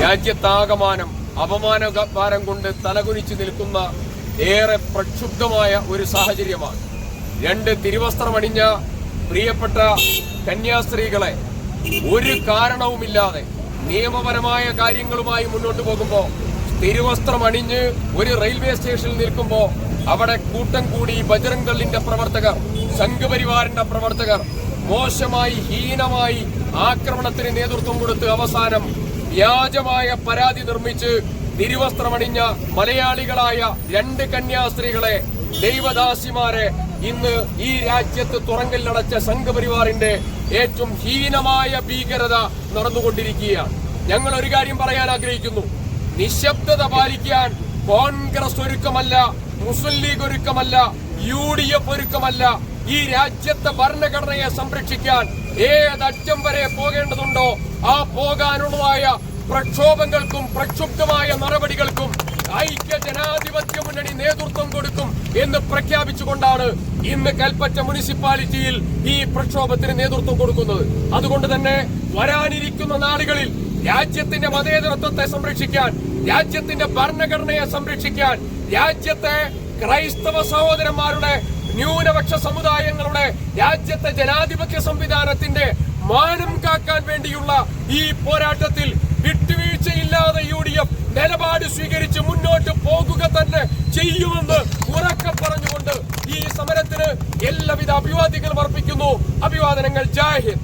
രാജ്യത്താകമാനം അപമാനഭാരം കൊണ്ട് തലകുനിച്ചു നിൽക്കുന്ന ഏറെ പ്രക്ഷുബ്ധമായ ഒരു സാഹചര്യമാണ്. രണ്ട് തിരുവസ്ത്രമണിഞ്ഞ പ്രിയപ്പെട്ട കന്യാസ്ത്രീകളെ ഒരു കാരണവുമില്ലാതെ നിയമപരമായ കാര്യങ്ങളുമായി മുന്നോട്ട് പോകുമ്പോൾ തിരുവസ്ത്രം അണിഞ്ഞ് ഒരു റെയിൽവേ സ്റ്റേഷനിൽ നിൽക്കുമ്പോൾ അവിടെ കൂട്ടം കൂടി ബജറംഗ് ദളിന്റെ പ്രവർത്തകർ സംഘപരിവാറിന്റെ പ്രവർത്തകർ മോശമായി ഹീനമായി ആക്രമണത്തിന് നേതൃത്വം കൊടുത്ത് അവസാനം വ്യാജമായ പരാതി നിർമ്മിച്ച് തിരുവസ്ത്രമണിഞ്ഞ മലയാളികളായ രണ്ട് കന്യാസ്ത്രീകളെ ദൈവദാസിമാരെ ഇന്ന് ഈ രാജ്യത്ത് തുറങ്കലിലടച്ച സംഘപരിവാറിന്റെ ഏറ്റവും ഹീനമായ ഭീകരത നടന്നുകൊണ്ടിരിക്കുകയാണ്. ഞങ്ങൾ ഒരു കാര്യം പറയാൻ ആഗ്രഹിക്കുന്നു. നിശബ്ദത പാലിക്കാൻ കോൺഗ്രസ് ഒരുക്കമല്ല മുസ്ലിം ലീഗ് ഒരുക്കമല്ല യു ഡി എഫ് ഒരുക്കമല്ല. ഈ രാജ്യത്തെ ഭരണഘടനയെ സംരക്ഷിക്കാൻ ഏതറ്റം വരെ പോകേണ്ടതുണ്ടോ? ആ പോകാനുള്ളതായ പ്രക്ഷോഭങ്ങൾക്കും പ്രക്ഷുബ്ധമായ നടപടികൾക്കും ഐക്യ ജനാധിപത്യ മുന്നണി നേതൃത്വം കൊടുക്കും എന്ന് പ്രഖ്യാപിച്ചുകൊണ്ടാണ് ഇന്ന് കൽപ്പറ്റ മുനിസിപ്പാലിറ്റിയിൽ ഈ പ്രക്ഷോഭത്തിന് നേതൃത്വം കൊടുക്കുന്നത്. അതുകൊണ്ട് തന്നെ വരാനിരിക്കുന്ന നാളുകളിൽ രാജ്യത്തിന്റെ മതേതരത്വത്തെ സംരക്ഷിക്കാൻ രാജ്യത്തിന്റെ ഭരണഘടനയെ സംരക്ഷിക്കാൻ രാജ്യത്തെ ക്രൈസ്തവ സഹോദരന്മാരുടെ ന്യൂനപക്ഷ സമുദായങ്ങളുടെ രാജ്യത്തെ ജനാധിപത്യ സംവിധാനത്തിന്റെ മാനം കാക്കാൻ വേണ്ടിയുള്ള ഈ പോരാട്ടത്തിൽ വിട്ടുവീഴ്ചയില്ലാതെ യു ഡി എഫ് നിലപാട് സ്വീകരിച്ച് മുന്നോട്ട് പോകുക തന്നെ ചെയ്യുമെന്ന് ഉറക്കെ പറഞ്ഞുകൊണ്ട് ഈ സമരത്തിന് എല്ലാവിധ അഭിവാദികളും അർപ്പിക്കുന്നു. അഭിവാദനങ്ങൾ. ജാഹിദ്